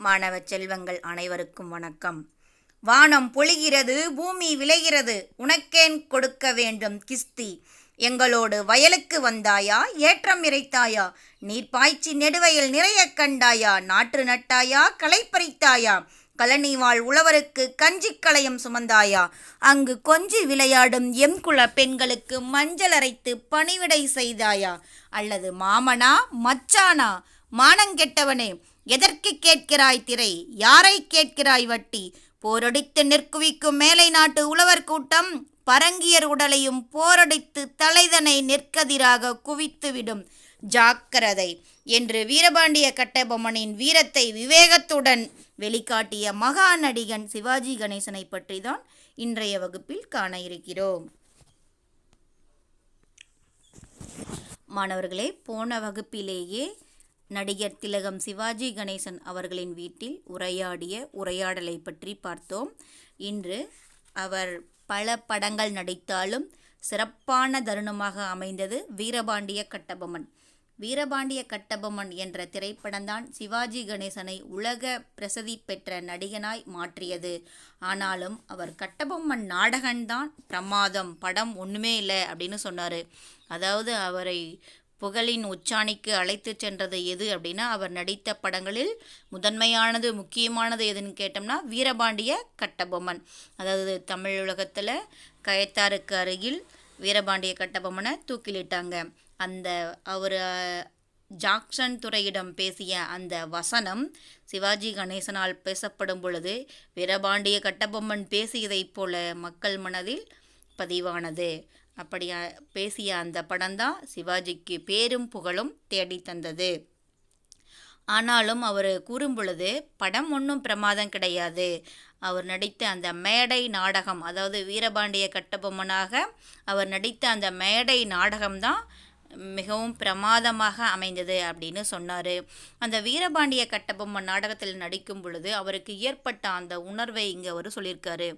மாணவ செல்வங்கள் அனைவருக்கும் வணக்கம். வானம் பொழிகிறது பூமி விளைகிறது உனக்கேன் கொடுக்க வேண்டும் கிஸ்தி. எங்களோடு வயலுக்கு வந்தாயா ஏற்றம் இறைத்தாயா நீர் பாய்ச்சி நெடுவயல் நிறைய கண்டாயா நாற்று நட்டாயா களை பறித்தாயா கழனி வாழ் உழவருக்கு கஞ்சி களையம் சுமந்தாயா அங்கு கொஞ்சி விளையாடும் எம்குல பெண்களுக்கு மஞ்சள் அரைத்து பணிவிடை செய்தாயா அல்லது மாமனா மச்சானா மானங்கெட்டவனே எதற்கு கேட்கிறாய் திரை? யாரை கேட்கிறாய் வட்டி? போரடித்து நிற்குவிக்கும் மேலை நாட்டு உழவர் கூட்டம் பரங்கியர் உடலையும் போரடித்து தலைதனை நிற்கதிராக குவித்துவிடும் ஜாக்கிரதை என்று வீரபாண்டிய கட்டபொம்மனின் வீரத்தை விவேகத்துடன் வெளிக்காட்டிய மகா நடிகன் சிவாஜி கணேசனை பற்றி தான் இன்றைய வகுப்பில் காண இருக்கிறோம். மாணவர்களே போன வகுப்பிலேயே நடிகர் திலகம் சிவாஜி கணேசன் அவர்களின் வீட்டில் உரையாடிய உரையாடலை பற்றி பார்த்தோம். இன்று அவர் பல படங்கள் நடித்தாலும் சிறப்பான தருணமாக அமைந்தது வீரபாண்டிய கட்டபொம்மன். வீரபாண்டிய கட்டபொம்மன் என்ற திரைப்படம்தான் சிவாஜி கணேசனை உலக பிரசித்தி பெற்ற நடிகனாய் மாற்றியது. ஆனாலும் அவர் கட்டபொம்மன் நாடகம்தான் பிரமாதம் படம் ஒன்றுமே இல்லை அப்படின்னு சொன்னார். அதாவது அவரை புகழின் உச்சாணிக்கு அழைத்து சென்றது எது அப்படின்னா அவர் நடித்த படங்களில் முதன்மையானது முக்கியமானது எதுன்னு கேட்டோம்னா வீரபாண்டிய கட்டபொம்மன். அதாவது தமிழ் உலகத்தில் கயத்தாருக்கு அருகில் வீரபாண்டிய கட்டபொம்மனை தூக்கிலிட்டாங்க. அந்த அவர் ஜாக்சன் துறையிடம் பேசிய அந்த வசனம் சிவாஜி கணேசனால் பேசப்படும் பொழுது வீரபாண்டிய கட்டபொம்மன் பேசியதைப் போல மக்கள் மனதில் பதிவானது. அப்படி பேசிய அந்த படம்தான் சிவாஜிக்கு பேரும் புகழும் தேடி தந்தது. ஆனாலும் அவர் கூறும்பொழுது படம் ஒன்றும் பிரமாதம் கிடையாது. அவர் நடித்த அந்த மேடை நாடகம் அதாவது வீரபாண்டிய கட்டபொம்மனாக அவர் நடித்த அந்த மேடை நாடகம்தான் மிகவும் பிரமாதமாக அமைந்தது அப்படின்னு சொன்னார். அந்த வீரபாண்டிய கட்டபொம்மன் நாடகத்தில் நடிக்கும் பொழுது அவருக்கு ஏற்பட்ட அந்த உணர்வை இங்கே அவர் சொல்லியிருக்காரு.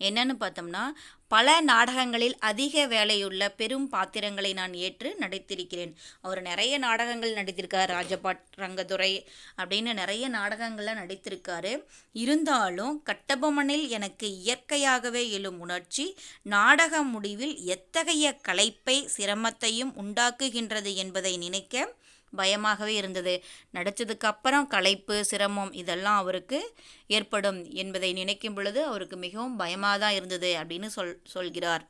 என்னன்னு பார்த்தோம்னா பல நாடகங்களில் அதிக வேலையுள்ள பெரும் பாத்திரங்களை நான் ஏற்று நடித்திருக்கிறேன். அவர் நிறைய நாடகங்கள் நடித்திருக்கார். ராஜபாட் ரங்கதுரை அப்படின்னு நிறைய நாடகங்கள்லாம் நடித்திருக்காரு. இருந்தாலும் கட்டபொம்மனில் எனக்கு இயற்கையாகவே எழும் உணர்ச்சி நாடக முடிவில் எத்தகைய களைப்பை சிரமத்தையும் உண்டாக்குகின்றது என்பதை நினைக்க பயமாகவே இருந்தது. நடித்ததுக்கு அப்புறம் களைப்பு சிரமம் இதெல்லாம் அவருக்கு ஏற்படும் என்பதை நினைக்கும் பொழுது அவருக்கு மிகவும் பயமாக தான் இருந்தது அப்படின்னு சொல் சொல்கிறார்.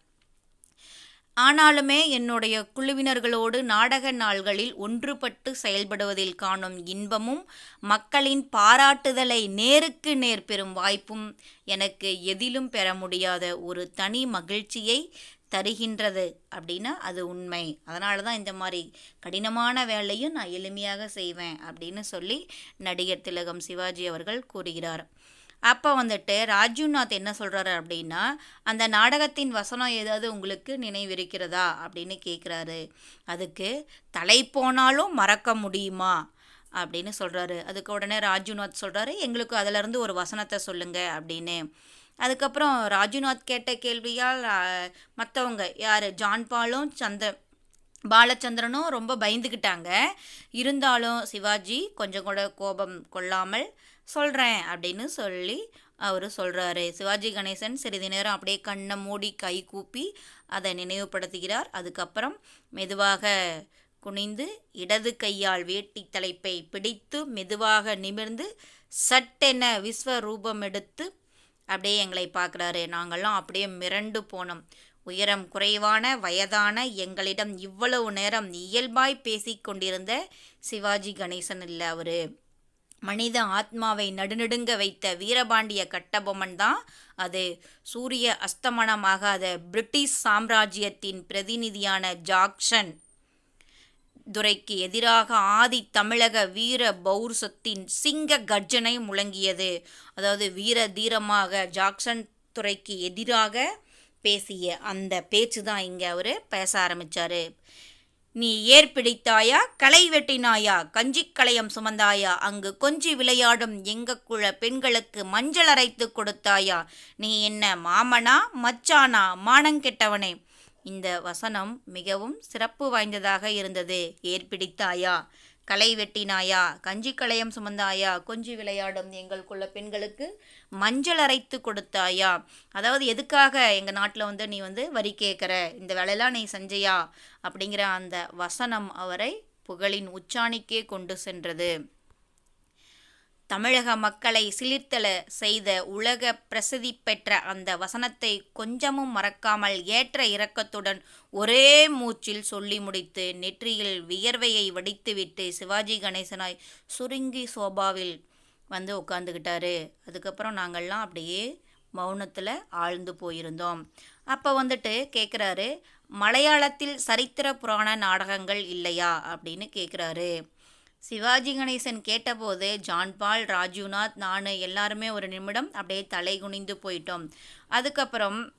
ஆனாலுமே என்னுடைய குழுவினர்களோடு நாடக நாள்களில் ஒன்றுபட்டு செயல்படுவதில் காணும் இன்பமும் மக்களின் பாராட்டுதலை நேருக்கு நேர் பெறும் வாய்ப்பும் எனக்கு எதிலும் பெற முடியாத ஒரு தனி மகிழ்ச்சியை தருகின்றது அப்படின்னா அது உண்மை. அதனால தான் இந்த மாதிரி கடினமான வேலையும் நான் எளிமையாக செய்வேன் அப்படின்னு சொல்லி நடிகர் திலகம் சிவாஜி அவர்கள் கூறுகிறார். அப்போ வந்துட்டு ராஜுநாத் என்ன சொல்கிறாரு அப்படின்னா அந்த நாடகத்தின் வசனம் ஏதாவது உங்களுக்கு நினைவிருக்கிறதா அப்படின்னு கேட்குறாரு அதுக்கு தலை போனாலும் மறக்க முடியுமா அப்படின்னு சொல்கிறாரு அதுக்கு உடனே ராஜுநாத் சொல்கிறாரு எங்களுக்கு அதிலிருந்து ஒரு வசனத்தை சொல்லுங்கள் அப்படின்னு. அதுக்கப்புறம் ராஜுநாத் கேட்ட கேள்வியால் மற்றவங்க யார்? ஜான் பாலும் சந்த பாலச்சந்திரனும் ரொம்ப பயந்துக்கிட்டாங்க இருந்தாலும் சிவாஜி கொஞ்சம் கூட கோபம் கொள்ளாமல் சொல்கிறேன் அப்படின்னு சொல்லி அவர் சொல்கிறாரு சிவாஜி கணேசன் சிறிது நேரம் அப்படியே கண்ணை மூடி கை கூப்பி அதை நினைவுபடுத்துகிறார். அதுக்கப்புறம் மெதுவாக குனிந்து இடது கையால் வேட்டி தலைப்பை பிடித்து மெதுவாக நிமிர்ந்து சட்டென விஸ்வரூபம் எடுத்து அப்படியே எங்களை பார்க்குறாரு. நாங்கள்லாம் அப்படியே மிரண்டு போனோம். உயரம் குறைவான வயதான எங்களிடம் இவ்வளவு நேரம் இயல்பாய் பேசி கொண்டிருந்த சிவாஜி கணேசன் இல்லை அவர். மனித ஆத்மாவை நடுநடுங்க வைத்த வீரபாண்டிய கட்டபொம்மன் தான் அது. சூரிய அஸ்தமனமாகாத பிரிட்டிஷ் சாம்ராஜ்யத்தின் பிரதிநிதியான ஜாக்சன் துரைக்கு எதிராக ஆதி தமிழக வீர பௌர்சத்தின் சிங்க கர்ஜனை முழங்கியது. அதாவது வீர தீரமாக ஜாக்சன் துறைக்கு எதிராக பேசிய அந்த பேச்சு தான் இங்கே அவர் பேச ஆரம்பித்தார் நீ ஏர் பிடித்தாயா? களை வெட்டினாயா? கஞ்சி களையம் சுமந்தாயா? அங்கு கொஞ்சி விளையாடும் எங்க குழ பெண்களுக்கு மஞ்சள் அரைத்து கொடுத்தாயா? நீ என்ன மாமனா மச்சானா மானங்கெட்டவனே? இந்த வசனம் மிகவும் சிறப்பு வாய்ந்ததாக இருந்தது. ஏற்பிடித்தாயா களை வெட்டினாயா? கஞ்சி களையம் சுமந்தாயா? கொஞ்சி விளையாடும் எங்களுக்குள்ள பெண்களுக்கு மஞ்சள் அரைத்து கொடுத்தாயா? அதாவது எதுக்காக எங்கள் நாட்டில் வந்து நீ வந்து வரி கேட்குற இந்த வேலையெல்லாம் நீ செஞ்சையா? அப்படிங்கிற அந்த வசனம் அவரை புகழின் உச்சாணிக்கே கொண்டு சென்றது. தமிழக மக்களை சிலிர்த்தல செய்த உலக பிரசித்தி பெற்ற அந்த வசனத்தை கொஞ்சமும் மறக்காமல் ஏற்ற இரக்கத்துடன் ஒரே மூச்சில் சொல்லி முடித்து நெற்றியில் வியர்வையை வடித்துவிட்டு சிவாஜி கணேசனாய் சுருங்கி சோபாவில் வந்து உட்காந்துக்கிட்டாரு அதுக்கப்புறம் நாங்கள்லாம் அப்படியே மௌனத்தில் ஆழ்ந்து போயிருந்தோம். அப்போ வந்துட்டு கேட்குறாரு மலையாளத்தில் சரித்திர புராண நாடகங்கள் இல்லையா? அப்படின்னு கேட்குறாரு சிவாஜி கணேசன் கேட்டபோது ஜான்பால் ராஜுநாத் நான் எல்லாருமே ஒரு நிமிடம் அப்படியே தலை குனிந்து போயிட்டோம். அதுக்கப்புறம்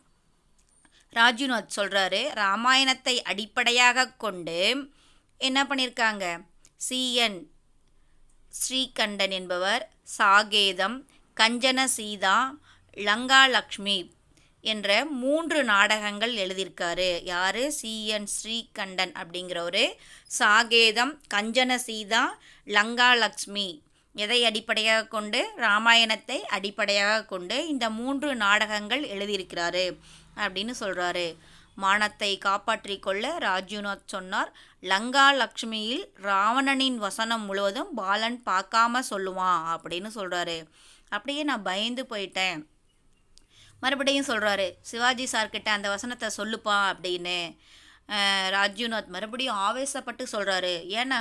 ராஜுநாத் சொல்கிறாரு ராமாயணத்தை அடிப்படையாக கொண்டு என்ன பண்ணியிருக்காங்க சிஎன் ஸ்ரீகண்டன் என்பவர் சாகேதம் கஞ்சன சீதா லங்கா லக்ஷ்மி என்ற மூன்று நாடகங்கள் எழுதியிருக்காரு. யார்? சி. என். ஸ்ரீகண்டன் அப்படிங்கிறவரு. சாகேதம் கஞ்சன சீதா லங்கா லக்ஷ்மி. எதை அடிப்படையாக கொண்டு? ராமாயணத்தை அடிப்படையாக கொண்டு இந்த மூன்று நாடகங்கள் எழுதியிருக்கிறாரு அப்படின்னு சொல்கிறாரு மானத்தை காப்பாற்றி கொள்ள ராஜ்யுநாத் சொன்னார். லங்கா லக்ஷ்மியில் ராவணனின் வசனம் முழுவதும் பாலன் பார்க்காம சொல்லுவான் அப்படின்னு சொல்கிறாரு அப்படியே நான் பயந்து போயிட்டேன். மறுபடியும் சொல்கிறாரு சிவாஜி சார்கிட்ட அந்த வசனத்தை சொல்லுப்பா அப்படின்னு. ராஜீவ்நாத் மறுபடியும் ஆவேசப்பட்டு சொல்கிறாரு ஏன்னா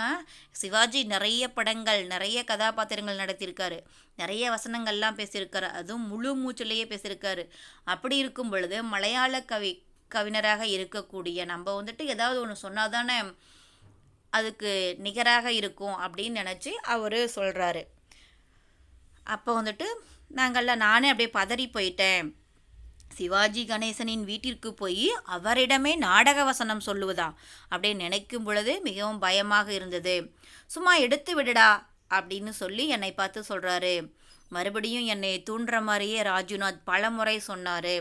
சிவாஜி நிறைய படங்கள் நிறைய கதாபாத்திரங்கள் நடத்தியிருக்காரு. நிறைய வசனங்கள்லாம் பேசியிருக்காரு. அதுவும் முழு மூச்சிலேயே பேசியிருக்காரு. அப்படி இருக்கும் பொழுது மலையாள கவி கவிஞராக இருக்கக்கூடிய நம்ம வந்துட்டு ஏதாவது ஒன்று சொன்னால் தானே அதுக்கு நிகராக இருக்கும் அப்படின்னு நினச்சி அவர் சொல்கிறாரு அப்போ வந்துட்டு நாங்கள்லாம் நானே அப்படியே பதறி போயிட்டேன். சிவாஜி கணேசனின் வீட்டிற்கு போய் அவரிடமே நாடக வசனம் சொல்லுவதா? அப்படின்னு நினைக்கும் பொழுது மிகவும் பயமாக இருந்தது. சும்மா எடுத்து விடுடா அப்படின்னு சொல்லி என்னை பார்த்து சொல்கிறாரு மறுபடியும் என்னை தூண்டுற மாதிரியே ராஜுநாத் பல முறை சொன்னார்.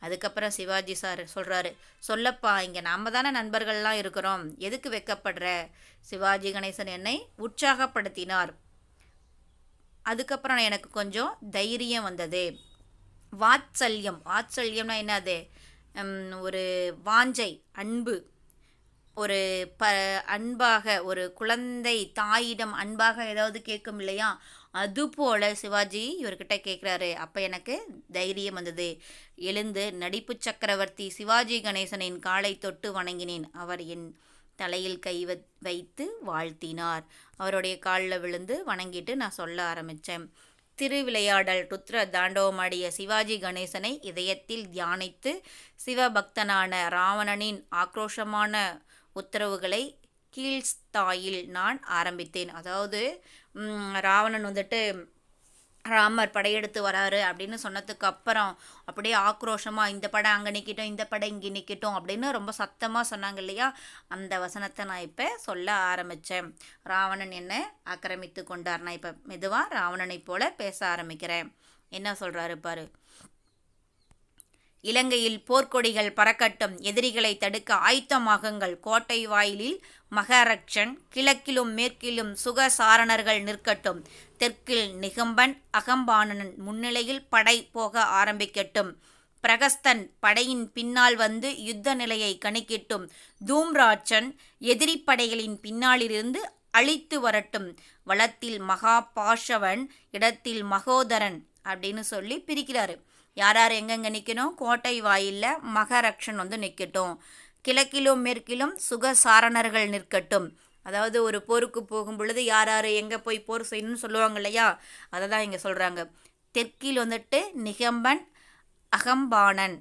அதுக்கப்புறம் சிவாஜி சார் சொல்கிறாரு சொல்லப்பா இங்கே நாம் தானே நண்பர்கள்லாம் இருக்கிறோம். எதுக்கு வெக்கப்படுற? சிவாஜி கணேசன் என்னை உற்சாகப்படுத்தினார். அதுக்கப்புறம் எனக்கு கொஞ்சம் தைரியம் வந்தது. வாத்சல்யம். வாத்சல்யம்னா என்னது ஒரு வாஞ்சை அன்பு. ஒரு ப அன்பாக ஒரு குழந்தை தாயிடம் அன்பாக ஏதாவது கேட்கும் இல்லையா? அதுபோல் சிவாஜி இவர்கிட்ட கேட்குறாரு. அப்போ எனக்கு தைரியம் வந்தது. எழுந்து நடிப்பு சக்கரவர்த்தி சிவாஜி கணேசனின் காலை தொட்டு வணங்கினேன். அவர் என் தலையில் கை வைத்து வாழ்த்தினார். அவருடைய காலில் விழுந்து வணங்கிட்டு நான் சொல்ல ஆரம்பித்தேன் திருவிளையாடல் ருத்ர தாண்டவமாடிய சிவாஜி கணேசனை இதயத்தில் தியானித்து சிவபக்தனான ராவணனின் ஆக்ரோஷமான உத்தரவுகளை கீழ்ஸ்தாயில் நான் ஆரம்பித்தேன். அதாவது ராவணன் வந்துட்டு ராமர் படையெடுத்து வராரு அப்படின்னு சொன்னதுக்கு அப்புறம் அப்படியே ஆக்ரோஷமாக இந்த படம் அங்கே நிற்கட்டும் இந்த படம் இங்கே நிற்கட்டும் அப்படின்னு ரொம்ப சத்தமாக சொன்னாங்க இல்லையா? அந்த வசனத்தை நான் இப்போ சொல்ல ஆரம்பித்தேன் ராவணன் என்ன ஆக்கிரமித்து கொண்டார்? நான் இப்போ மெதுவாக ராவணனை போல பேச ஆரம்பிக்கிறேன். என்ன சொல்கிறாரு பாரு. இலங்கையில் போர்க்கொடிகள் பறக்கட்டும் எதிரிகளை தடுக்க ஆயத்தமாகங்கள். கோட்டை வாயிலில் மகாரக்ஷன் கிழக்கிலும் மேற்கிலும் சுகசாரணர்கள் நிற்கட்டும். தெற்கில் நிகம்பன் அகம்பானன் முன்னிலையில் படை போக ஆரம்பிக்கட்டும். பிரகஸ்தன் படையின் பின்னால் வந்து யுத்த நிலையை கணிக்கிட்டும். தூம்ராட்சன் எதிரி படைகளின் பின்னாலிருந்து அழித்து வரட்டும். வளத்தில் மகா பாஷவன் இடத்தில் மகோதரன் அப்படின்னு சொல்லி பிரிக்கிறாரு. யார் யார் எங்கெங்கே நிற்கணும் கோட்டை வாயிலில் மகரக்ஷன் வந்து நிற்கட்டும் கிழக்கிலும் மேற்கிலும் சுகசாரணர்கள் நிற்கட்டும். அதாவது ஒரு போருக்கு போகும் பொழுது யார் யார் எங்கே போய் போர் செய்யணும்னு சொல்லுவாங்க இல்லையா? அதை தான் இங்கே சொல்கிறாங்க தெற்கில் வந்துட்டு நிகம்பன் அகம்பானன்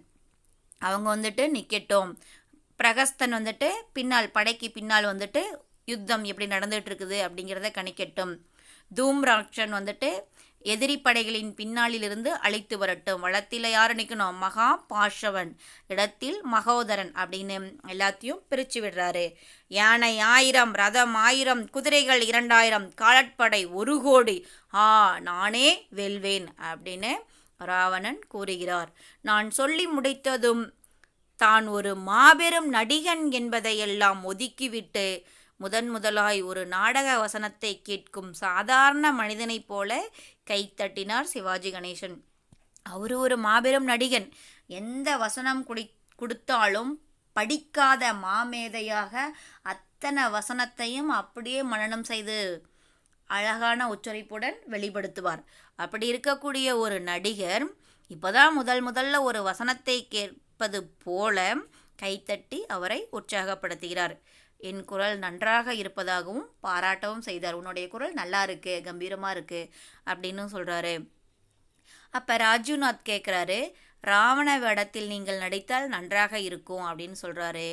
அவங்க வந்துட்டு நிற்கட்டும் பிரகஸ்தன் வந்துட்டு பின்னால் படைக்கு பின்னால் வந்துட்டு யுத்தம் எப்படி நடந்துகிட்டு இருக்குது அப்படிங்கிறத கணிக்கட்டும். தூம்ராட்சன் வந்துட்டு எதிரி படைகளின் பின்னாளிலிருந்து அழைத்து வரட்டும். வளத்தில் யார் நிற்கணும்? மகா பாஷவன் இடத்தில் மகோதரன் அப்படின்னு எல்லாத்தையும் பிரித்து விடுறாரு. யானை ஆயிரம் ரதம் ஆயிரம் குதிரைகள் இரண்டாயிரம் காலட்படை ஒரு கோடி. ஆ நானே வெல்வேன் அப்படின்னு ராவணன் கூறுகிறார். நான் சொல்லி முடித்ததும் தான் ஒரு மாபெரும் நடிகன் என்பதையெல்லாம் ஒதுக்கிவிட்டு முதன் முதலாய் ஒரு நாடக வசனத்தை கேட்கும் சாதாரண மனிதனைப் போல கைத்தட்டினார் சிவாஜி கணேசன். அவர் ஒரு மாபெரும் நடிகன். எந்த வசனம் குடி கொடுத்தாலும் படிக்காத மாமேதையாக அத்தனை வசனத்தையும் அப்படியே மனனம் செய்து அழகான உச்சரிப்புடன் வெளிப்படுத்துவார். அப்படி இருக்கக்கூடிய ஒரு நடிகர் இப்போதான் முதல் முதல்ல ஒரு வசனத்தை கேட்பது போல கைத்தட்டி அவரை உற்சாகப்படுத்துகிறார். என் குரல் நன்றாக இருப்பதாகவும் பாராட்டவும் செய்தார். உன்னுடைய குரல் நல்லா இருக்கு கம்பீரமாக இருக்கு அப்படின்னு சொல்கிறாரு அப்போ ராஜுநாத் கேட்குறாரு ராவண வேடத்தில் நீங்கள் நடித்தால் நன்றாக இருக்கும் அப்படின்னு சொல்கிறாரு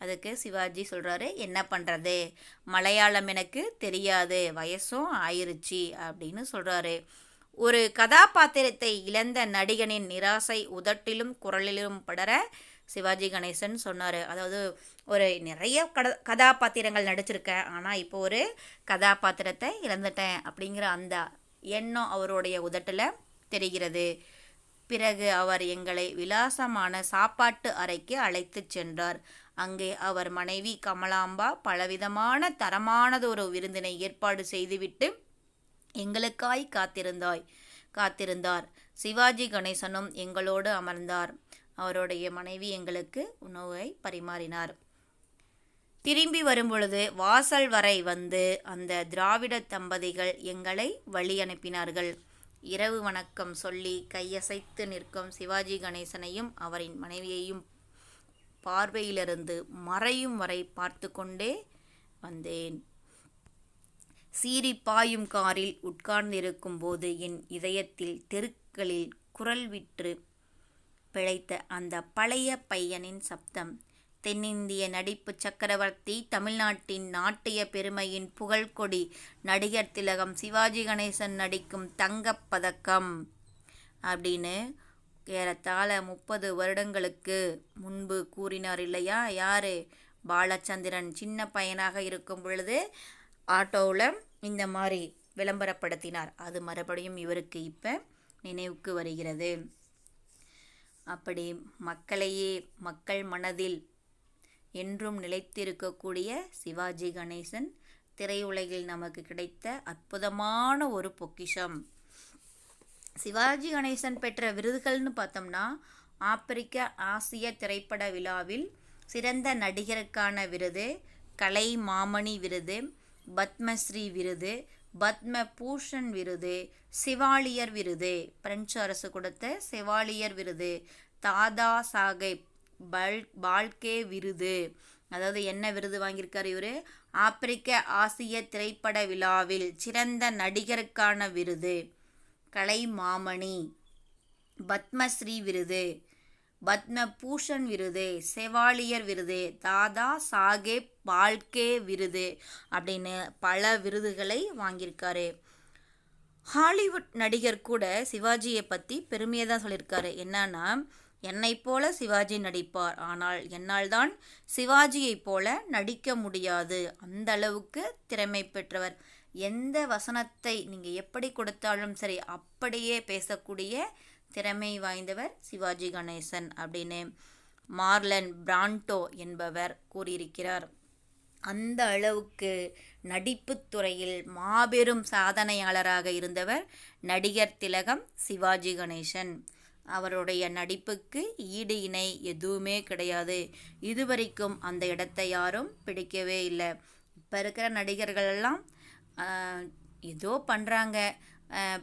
அதுக்கு சிவாஜி சொல்கிறாரு என்ன பண்ணுறது மலையாளம் எனக்கு தெரியாது வயசும் ஆயிருச்சு அப்படின்னு சொல்கிறாரு ஒரு கதாபாத்திரத்தை இழந்த நடிகனின் நிராசை உதட்டிலும் குரலிலும் படர சிவாஜி கணேசன் சொன்னார். அதாவது ஒரு நிறைய கட கதாபாத்திரங்கள் நடிச்சிருக்கேன் ஆனால் இப்போ ஒரு கதாபாத்திரத்தை இழந்துட்டேன் அப்படிங்கிற அந்த எண்ணம் அவருடைய உதட்டில் தெரிகிறது. பிறகு அவர் எங்களை விலாசமான சாப்பாட்டு அறைக்கு அழைத்துச் சென்றார். அங்கே அவர் மனைவி கமலாம்பா பலவிதமான தரமானதொரு விருந்தினை ஏற்பாடு செய்துவிட்டு எங்களுக்காய் காத்திருந்தாய் காத்திருந்தார். சிவாஜி கணேசனும் எங்களோடு அமர்ந்தார். அவருடைய மனைவி எங்களுக்கு உணவை பரிமாறினார். திரும்பி வரும்பொழுது வாசல் வரை வந்து அந்த திராவிட தம்பதிகள் எங்களை வழி அனுப்பினார்கள். இரவு வணக்கம் சொல்லி கையசைத்து நிற்கும் சிவாஜி கணேசனையும் அவரின் மனைவியையும் பார்வையிலிருந்து மறையும் வரை பார்த்து கொண்டே வந்தேன். சீறி பாயும் காரில் உட்கார்ந்திருக்கும் போது என் இதயத்தில் தெருக்களில் குரல் விற்று பிழைத்த அந்த பழைய பையனின் சப்தம். தென்னிந்திய நடிப்பு சக்கரவர்த்தி தமிழ்நாட்டின் நாட்டிய பெருமையின் புகழ்கொடி நடிகர் திலகம் சிவாஜி கணேசன் நடிக்கும் தங்கப்பதக்கம் அப்படின்னு ஏறத்தாழ முப்பது வருடங்களுக்கு முன்பு கூறினார் இல்லையா? யார்? பாலச்சந்திரன் சின்ன பையனாக இருக்கும் பொழுது ஆட்டோவில் இந்த மாதிரி விளம்பரப்படுத்தினார். அது மறுபடியும் இவருக்கு இப்போ நினைவுக்கு வருகிறது. அப்படி மக்களையே மக்கள் மனதில் என்றும் நிலைத்திருக்கக்கூடிய சிவாஜி கணேசன் திரையுலகில் நமக்கு கிடைத்த அற்புதமான ஒரு பொக்கிஷம். சிவாஜி கணேசன் பெற்ற விருதுகள்னு பார்த்தோம்னா ஆப்பிரிக்க ஆசிய திரைப்பட விழாவில் சிறந்த நடிகருக்கான விருது கலை மாமணி விருது பத்மஸ்ரீ விருது பத்ம பூஷன் விருது சிவாலியர் விருது. பிரெஞ்சு அரசு கொடுத்த சிவாலியர் விருது. தாதா சாஹேப் பல் பால்கே விருது. அதாவது என்ன விருது வாங்கியிருக்காரு இவர்? ஆப்பிரிக்க ஆசிய திரைப்பட விழாவில் சிறந்த நடிகருக்கான விருது. கலை மாமணி பத்மஸ்ரீ விருது. பத்ம பூஷன் விருது செவாலியர் விருது தாதா சாகேப் பால்கே விருது அப்படின்னு பல விருதுகளை வாங்கியிருக்காரு. ஹாலிவுட் நடிகர் கூட சிவாஜியை பற்றி பெருமையாக தான் சொல்லியிருக்காரு. என்னன்னா என்னைப் போல சிவாஜி நடிப்பார் ஆனால் என்னால் தான் சிவாஜியைப் போல நடிக்க முடியாது. அந்த அளவுக்கு திறமை பெற்றவர். எந்த வசனத்தை நீங்கள் எப்படி கொடுத்தாலும் சரி அப்படியே பேசக்கூடிய திறமை வாய்ந்தவர் சிவாஜி கணேசன் அப்படின்னு மார்லன் பிராண்டோ என்பவர் கூறியிருக்கிறார். அந்த அளவுக்கு நடிப்புத்துறையில் மாபெரும் சாதனையாளராக இருந்தவர் நடிகர் திலகம் சிவாஜி கணேசன். அவருடைய நடிப்புக்கு ஈடு இணை எதுவுமே கிடையாது. இதுவரைக்கும் அந்த இடத்தை யாரும் பிடிக்கவே இல்லை. இப்போ இருக்கிற நடிகர்களெல்லாம் ஏதோ பண்ணுறாங்க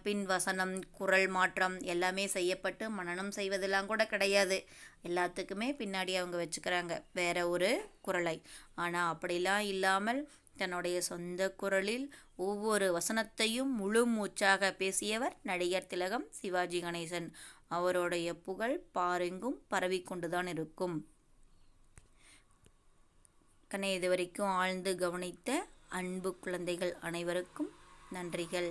பின் வசனம் குரல் மாற்றம் எல்லாமே செய்யப்பட்டு மனனம் செய்வதெல்லாம் கூட கிடையாது. எல்லாத்துக்குமே பின்னாடி அவங்க வச்சுக்கிறாங்க. வேற ஒரு குரலை. ஆனால் அப்படிலாம் இல்லாமல் தன்னுடைய சொந்த குரலில் ஒவ்வொரு வசனத்தையும் முழு மூச்சாக பேசியவர் நடிகர் திலகம் சிவாஜி கணேசன். அவருடைய புகழ் பாருங்கும் பரவிக்கொண்டுதான் இருக்கும். கண்ணை இதுவரைக்கும் ஆழ்ந்து கவனித்த அன்பு குழந்தைகள் அனைவருக்கும் நன்றிகள்.